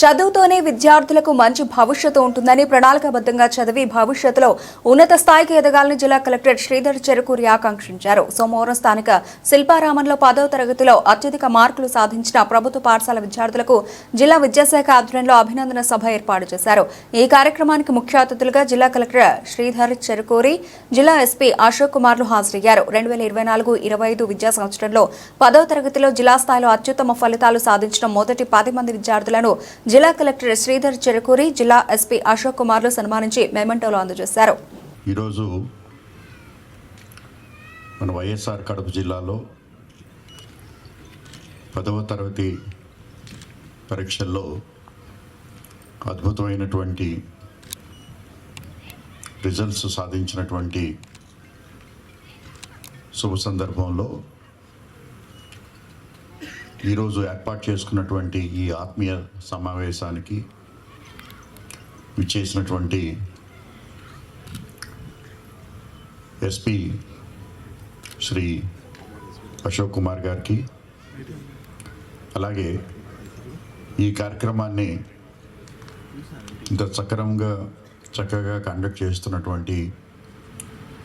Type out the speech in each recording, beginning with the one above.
చదువుతోనే విద్యార్థులకు మంచి భవిష్యత్తు ఉంటుందని ప్రణాళికాబద్ధంగా చదివి భవిష్యత్తులో ఉన్నత స్థాయికి ఎదగాలని జిల్లా కలెక్టర్ శ్రీధర్ చెరుకూరి ఆకాంక్షించారు. సోమవారం స్థానిక శిల్పారామంలో పదవ తరగతిలో అత్యధిక మార్కులు సాధించిన ప్రభుత్వ పాఠశాల విద్యార్థులకు జిల్లా విద్యాశాఖ ఆధ్వర్యంలో అభినందన సభ ఏర్పాటు చేశారు. ఈ కార్యక్రమానికి ముఖ్య అతిథులుగా జిల్లా కలెక్టర్ శ్రీధర్ చెరుకూరి జిల్లా ఎస్పీ అశోక్ కుమార్లు హాజరయ్యారు. రెండు వేల ఇరవై నాలుగు ఇరవై ఐదు విద్యా సంవత్సరంలో పదవ తరగతిలో జిల్లా స్థాయిలో అత్యుత్తమ ఫలితాలు సాధించిన మొదటి పది మంది విద్యార్థులను జిల్లా కలెక్టర్ శ్రీధర్ చెరకూరి జిల్లా ఎస్పీ అశోక్ కుమార్లు సన్మానించి మెమెంటోలు అందజేశారు. ఈరోజు మన వైఎస్ఆర్ కడప జిల్లాలో పదవ తరగతి పరీక్షల్లో అద్భుతమైనటువంటి రిజల్ట్స్ సాధించినటువంటి శుభ సందర్భంలో ఈరోజు ఏర్పాటు చేసుకున్నటువంటి ఈ ఆత్మీయ సమావేశానికి విచ్చేసినటువంటి ఎస్పి శ్రీ అశోక్ కుమార్ గారికి అలాగే ఈ కార్యక్రమాన్ని ఇంత సక్రమంగా చక్కగా కండక్ట్ చేస్తున్నటువంటి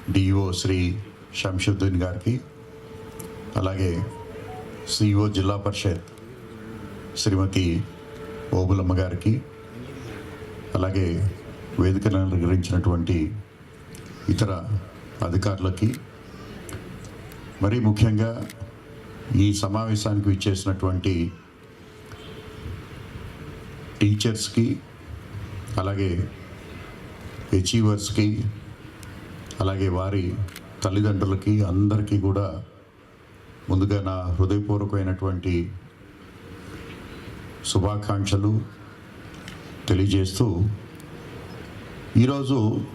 డిఓ శ్రీ శంషుద్దీన్ గారికి అలాగే సిఇఓ జిల్లా పరిషత్ శ్రీమతి ఓబులమ్మ గారికి అలాగే వేదికను అలంకరించినటువంటి ఇతర అధికారులకి మరీ ముఖ్యంగా ఈ సమావేశానికి విచ్చేసినటువంటి టీచర్స్కి అలాగే అచీవర్స్కి అలాగే వారి తల్లిదండ్రులకి అందరికీ కూడా ముందుగా నా హృదయపూర్వకమైనటువంటి శుభాకాంక్షలు తెలియజేస్తూ ఈరోజు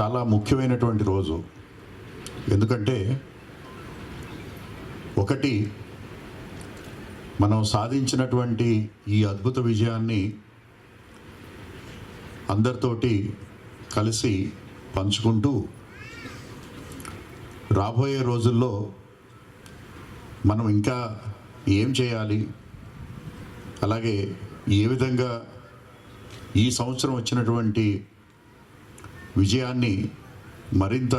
చాలా ముఖ్యమైనటువంటి రోజు. ఎందుకంటే ఒకటి మనం సాధించినటువంటి ఈ అద్భుత విజయాన్ని అందరితోటి కలిసి పంచుకుంటూ రాబోయే రోజుల్లో మనం ఇంకా ఏం చేయాలి? అలాగే ఏ విధంగా ఈ సంవత్సరం వచ్చినటువంటి విజయాన్ని మరింత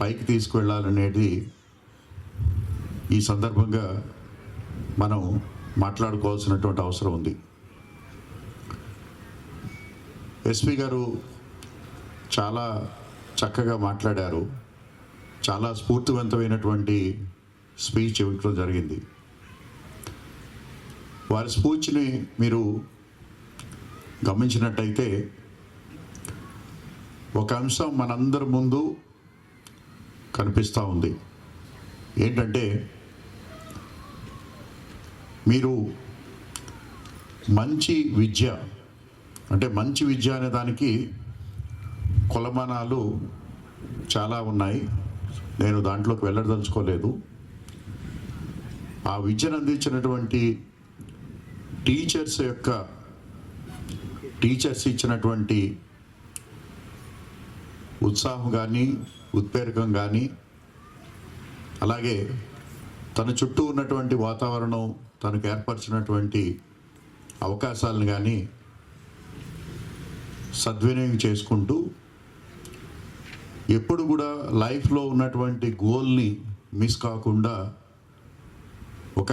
పైకి తీసుకువెళ్ళాలనేది ఈ సందర్భంగా మనం మాట్లాడుకోవాల్సినటువంటి అవసరం ఉంది. ఎస్పీ గారు చాలా చక్కగా మాట్లాడారు. చాలా స్ఫూర్తివంతమైనటువంటి స్పీచ్ ఇవ్వడం జరిగింది. వారి స్పీచ్ని మీరు గమనించినట్టయితే ఒక అంశం మనందరి ముందు కనిపిస్తూ ఉంది. ఏంటంటే మీరు మంచి విద్య అంటే మంచి విద్య అనే దానికి కొలమానాలు చాలా ఉన్నాయి. నేను దాంట్లోకి వెళ్ళదలుచుకోలేదు. ఆ విద్యను అందించినటువంటి టీచర్స్ యొక్క టీచర్స్ ఇచ్చినటువంటి ఉత్సాహం కానీ ఉత్ప్రేరకం కానీ అలాగే తన చుట్టూ ఉన్నటువంటి వాతావరణం తనకు ఏర్పరిచినటువంటి అవకాశాలను కానీ సద్వినియోగం చేసుకుంటూ ఎప్పుడు కూడా లైఫ్లో ఉన్నటువంటి గోల్ని మిస్ కాకుండా ఒక